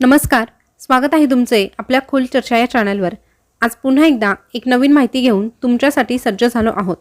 नमस्कार स्वागत आहे तुमचे आपल्या खोल चर्चा या चॅनलवर. आज पुन्हा एकदा एक नवीन माहिती घेऊन तुमच्यासाठी सज्ज झालो आहोत.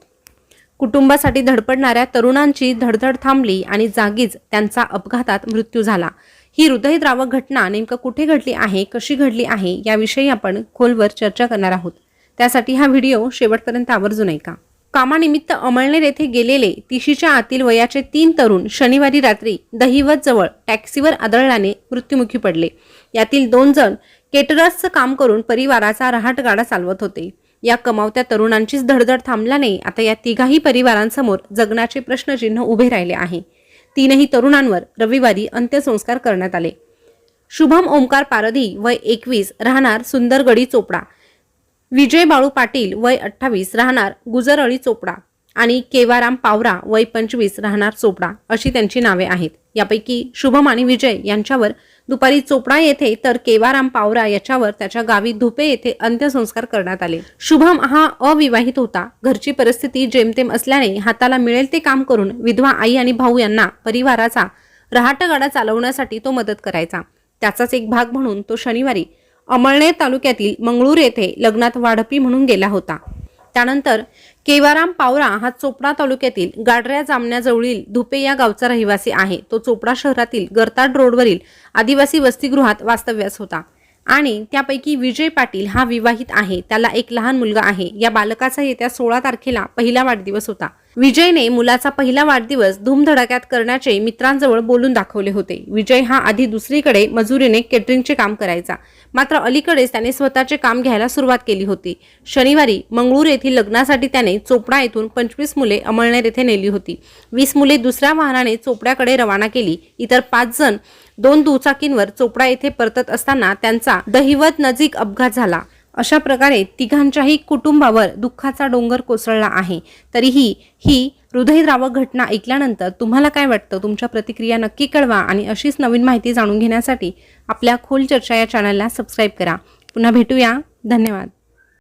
कुटुंबासाठी धडपडणाऱ्या तरुणांची धडधड थांबली आणि जागीच त्यांचा अपघातात मृत्यू झाला. ही हृदयद्रावक घटना नेमकं कुठे घडली आहे कशी घडली आहे याविषयी आपण खोलवर चर्चा करणार आहोत. त्यासाठी हा व्हिडिओ शेवटपर्यंत आवर्जून ऐका. कामानिमित्त अमळनेर येथे गेलेले तिशीच्या आतील वयाचे तीन तरुण शनिवारी रात्री दहिवत जवळ टॅक्सीवर आदळल्याने मृत्युमुखी पडले. यातील दोन जण केटरसचं काम करून परिवाराचा रहाटगाडा चालवत होते. या कमावत्या तरुणांचीच धडधड थांबल्याने आता या तिघाही परिवारांसमोर जगण्याचे प्रश्नचिन्ह उभे राहिले आहे. तीनही तरुणांवर रविवारी अंत्यसंस्कार करण्यात आले. शुभम ओंकार पारधी वय एकवीस राहणार सुंदरगडी चोपडा. विजय बाळू पाटील वय अठ्ठावीस राहणार गुजरअळी चोपडा आणि केवाराम पावरा वय पंचवीस राहणार चोपडा अशी त्यांची नावे आहेत. यापैकी शुभम आणि विजय यांच्यावर दुपारी चोपडा येथे तर केवाराम पावरा याच्यावर त्याच्या गावी धुपे येथे अंत्यसंस्कार करण्यात आले. शुभम हा अविवाहित होता. घरची परिस्थिती जेमतेम असल्याने हाताला मिळेल ते काम करून विधवा आई आणि भाऊ यांना परिवाराचा रहाटगाडा चालवण्यासाठी तो मदत करायचा. त्याचाच एक भाग म्हणून तो शनिवारी अमळनेर तालुक्यातील मंगळूर येथे लग्नात वाढपी म्हणून गेला होता. त्यानंतर केवाराम पावरा हा चोपडा तालुक्यातील गाडऱ्या जामण्याजवळील धुपे या गावचा रहिवासी आहे. तो चोपडा शहरातील गरताड रोडवरील आदिवासी वसतिगृहात वास्तव्यास होता आणि त्यापैकी विजय पाटील हा विवाहित आहे. त्याला एक लहान मुलगा आहे. या बालकाचा येत्या सोळा तारखेला पहिला वाढदिवस होता. विजयने मुलाचा पहिला वाढदिवस धूमधडाक्यात करण्याचे मित्रांजवळ बोलून दाखवले होते. विजय हा आधी दुसरीकडे मजुरीने केटरिंगचे काम करायचा. मात्र अलीकडेच त्याने स्वतःचे काम घ्यायला सुरुवात केली होती. शनिवारी मंगळूर येथील लग्नासाठी त्याने चोपडा येथून पंचवीस मुले अमळनेर येथे नेली होती. वीस मुले दुसऱ्या वाहनाने चोपड्याकडे रवाना केली. इतर पाच जण दोन दुचाकींवर चोपडा येथे परतत असताना त्यांचा दहिवत नजीक अपघात झाला. अशा प्रकारे तिघांच्याही कुटुंबावर दुःखाचा डोंगर कोसळला आहे. तरीही ही हृदयद्रावक घटना ऐकल्यानंतर तुम्हाला काय वाटतं? तुमच्या प्रतिक्रिया नक्की कळवा आणि अशीच नवीन माहिती जाणून घेण्यासाठी आपल्या खोल चर्चा या चॅनलला सबस्क्राईब करा. पुन्हा भेटूया. धन्यवाद.